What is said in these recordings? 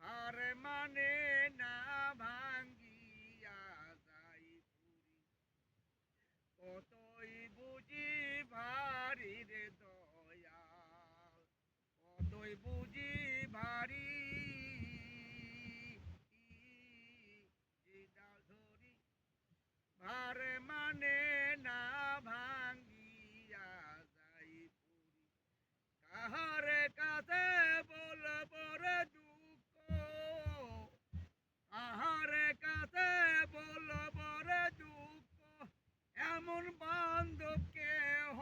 ভার। মানে না মানে না ভাঙ্গিয়া যাই পুরি কাহার কাছে বলব রে দুঃখ কাহার কাছে বলব রে দুঃখ এমন বান্ধব কেহ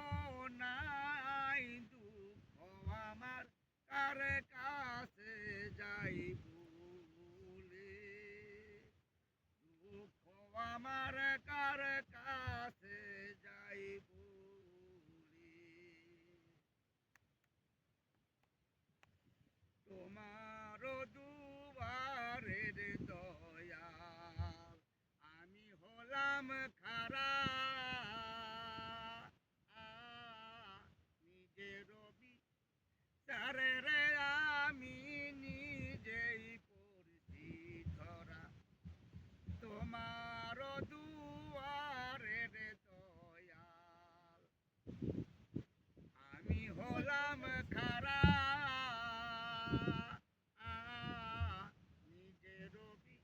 নাই দুঃখ আমার কার কাছে যাই ভুলে দুঃখ আমার কার কাছে যাই ভুলে তোমার দুবারের দয়া আমি হলাম খারা। নিজের রবি। তারে রে, আমি নিজেই পড়ছি ধরা। তোমার দুয়ারের দয়াল। আমি হলাম খারা নিজে রবি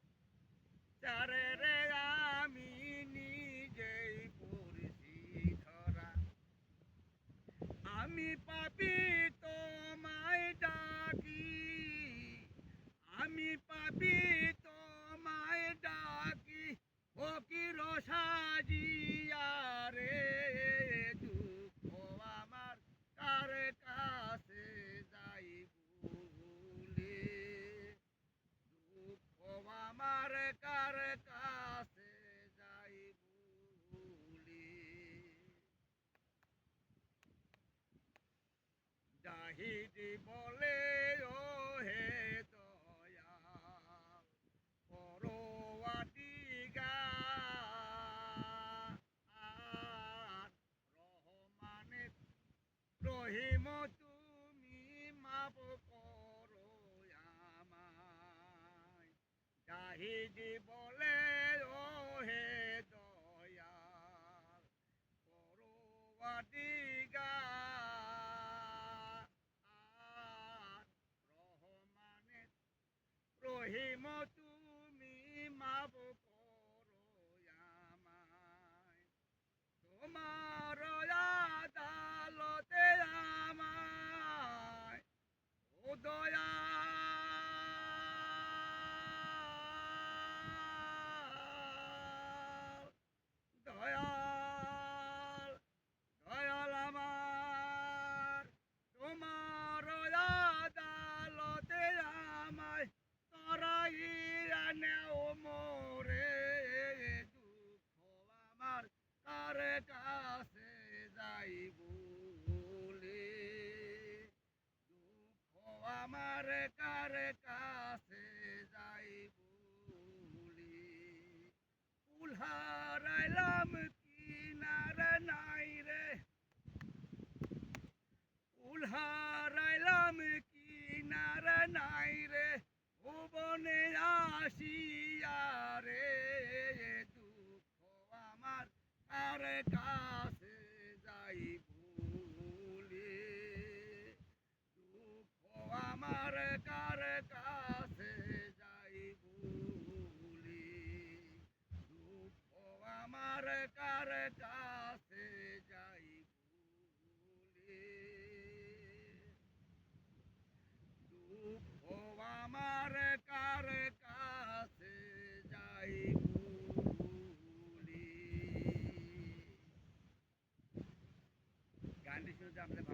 চারে রে আমি নিজেই পড়ছি ধরা আমি পাপি তোমায় ডাকি। আমি পাপি তোমায় ডাকি। ফকির সাজিয়া রে, দুঃখ আমার কার কাছে যাই ভুলে দুঃখ আমার কার কাছে যাই ভুলে জাহিদি বলে ও হে দয়া পরোয়াটি গা রহমানে রহিম তুমি মাপ করো আমায়। জাহিদি বলে রহিম তুমি মাপ করো আমায় তোমার আদালতে আমায় ও দয়া দয়াল দয়াল আমার তোমার আদালতে আমায় তরাইয়া নেও মোরে দুঃখ আমার তার কাছে যাই বলে দুঃখ আমার কার কাছে যাই বলি? উলহারাইলাম কিনার ödemli